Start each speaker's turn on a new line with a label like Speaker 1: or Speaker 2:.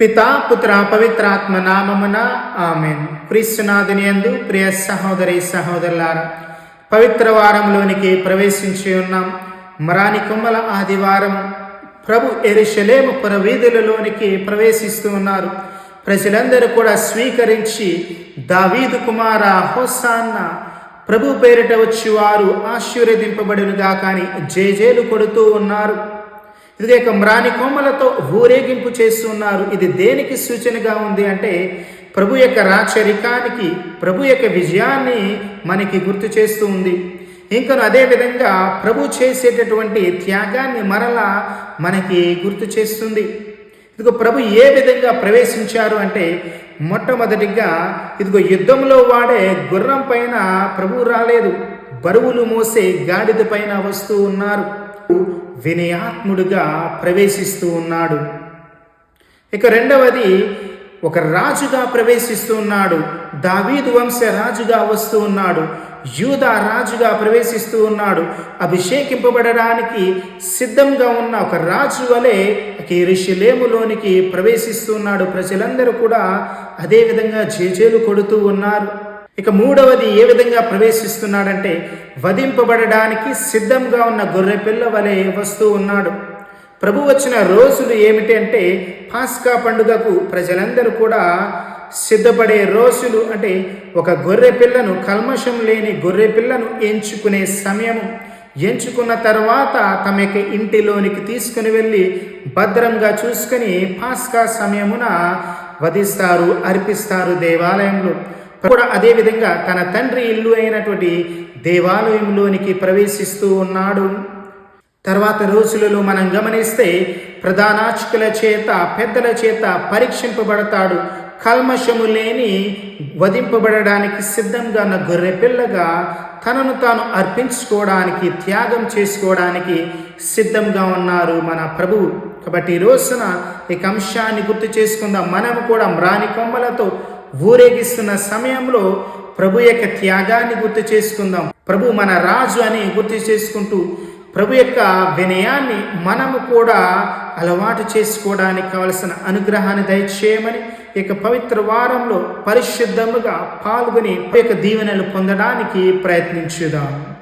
Speaker 1: పితా పుత్ర పవిత్రాత్మ నామమున ఆమెన్. క్రీస్తునాథుని యందు ప్రియ సహోదరి సహోదరులారా పవిత్ర వారంలోనికి ప్రవేశించి ఉన్నాం. మరాని కొమ్మల ఆదివారం ప్రభు ఎరుషలేము పురవీధులలోనికి ప్రవేశిస్తూ ఉన్నారు. ప్రజలందరూ కూడా స్వీకరించి దావీదు కుమార హోసాన్న ప్రభు పేరిట వచ్చి వారు ఆశీర్వదింపబడునుగా కానీ జేజేలు కొడుతూ ఉన్నారు. ఇది యొక్క మ్రాని కొమ్మలతో ఊరేగింపు చేస్తున్నారు. ఇది దేనికి సూచనగా ఉంది అంటే ప్రభు యొక్క రాచరికానికి ప్రభు యొక్క విజయాన్ని మనకి గుర్తు చేస్తూ ఉంది. ఇంకను అదేవిధంగా ప్రభు చేసేటటువంటి త్యాగాన్ని మరలా మనకి గుర్తు చేస్తుంది. ఇదిగో ప్రభు ఏ విధంగా ప్రవేశించారు అంటే మొట్టమొదటిగా ఇదిగో యుద్ధంలో వాడే గుర్రం పైన ప్రభు రాలేదు. బరువులు మోసే గాడిద పైన వస్తూ ఉన్నారు. వినయాత్ముడుగా ప్రవేశిస్తూ ఉన్నాడు. ఇక రెండవది ఒక రాజుగా ప్రవేశిస్తూ ఉన్నాడు. దావీదు వంశ రాజుగా వస్తూ ఉన్నాడు. యూదా రాజుగా ప్రవేశిస్తూ ఉన్నాడు. అభిషేకింపబడడానికి సిద్ధంగా ఉన్న ఒక రాజు వలె ఋషిలేములోనికి ప్రవేశిస్తూ ఉన్నాడు. ప్రజలందరూ కూడా అదే విధంగా జేజేలు కొడుతూ ఉన్నారు. ఇక మూడవది ఏ విధంగా ప్రవేశిస్తున్నాడంటే వధింపబడడానికి సిద్ధంగా ఉన్న గొర్రె పిల్ల వలె వస్తూ ఉన్నాడు. ప్రభు వచ్చిన రోజులు ఏమిటి అంటే పాస్కా పండుగకు ప్రజలందరూ కూడా సిద్ధపడే రోజులు అంటే ఒక గొర్రె పిల్లను కల్మషం లేని గొర్రె పిల్లను ఎంచుకునే సమయము. ఎంచుకున్న తర్వాత తమ యొక్క ఇంటిలోనికి తీసుకుని వెళ్ళి భద్రంగా చూసుకొని పాస్కా సమయమున వధిస్తారు అర్పిస్తారు దేవాలయంలో. కూడా అదేవిధంగా తన తండ్రి ఇల్లు అయినటువంటి దేవాలయంలోనికి ప్రవేశిస్తూ ఉన్నాడు. తర్వాత రోజులలో మనం గమనిస్తే ప్రధానార్చకుల చేత పెద్దల చేత పరీక్షింపబడతాడు. కల్మషము లేని వధింపబడడానికి సిద్ధంగా ఉన్న గొర్రె పిల్లగా తనను తాను అర్పించుకోవడానికి త్యాగం చేసుకోవడానికి సిద్ధంగా ఉన్నారు మన ప్రభువు కాబట్టి ఈ రోజున ఈ అంశాన్ని గుర్తు చేసుకుందాం. మనము కూడా మ్రాని కొమ్మలతో ఊరేగిస్తున్న సమయంలో ప్రభు యొక్క త్యాగాన్ని గుర్తు చేసుకుందాం. ప్రభు మన రాజు అని గుర్తు చేసుకుంటూ ప్రభు యొక్క వినయాన్ని మనము కూడా అలవాటు చేసుకోవడానికి కావలసిన అనుగ్రహాన్ని దయచేయమని ఇక పవిత్ర వారంలో పరిశుద్ధముగా పాల్గొని యొక్క దీవెనలు పొందడానికి ప్రయత్నించుదాం.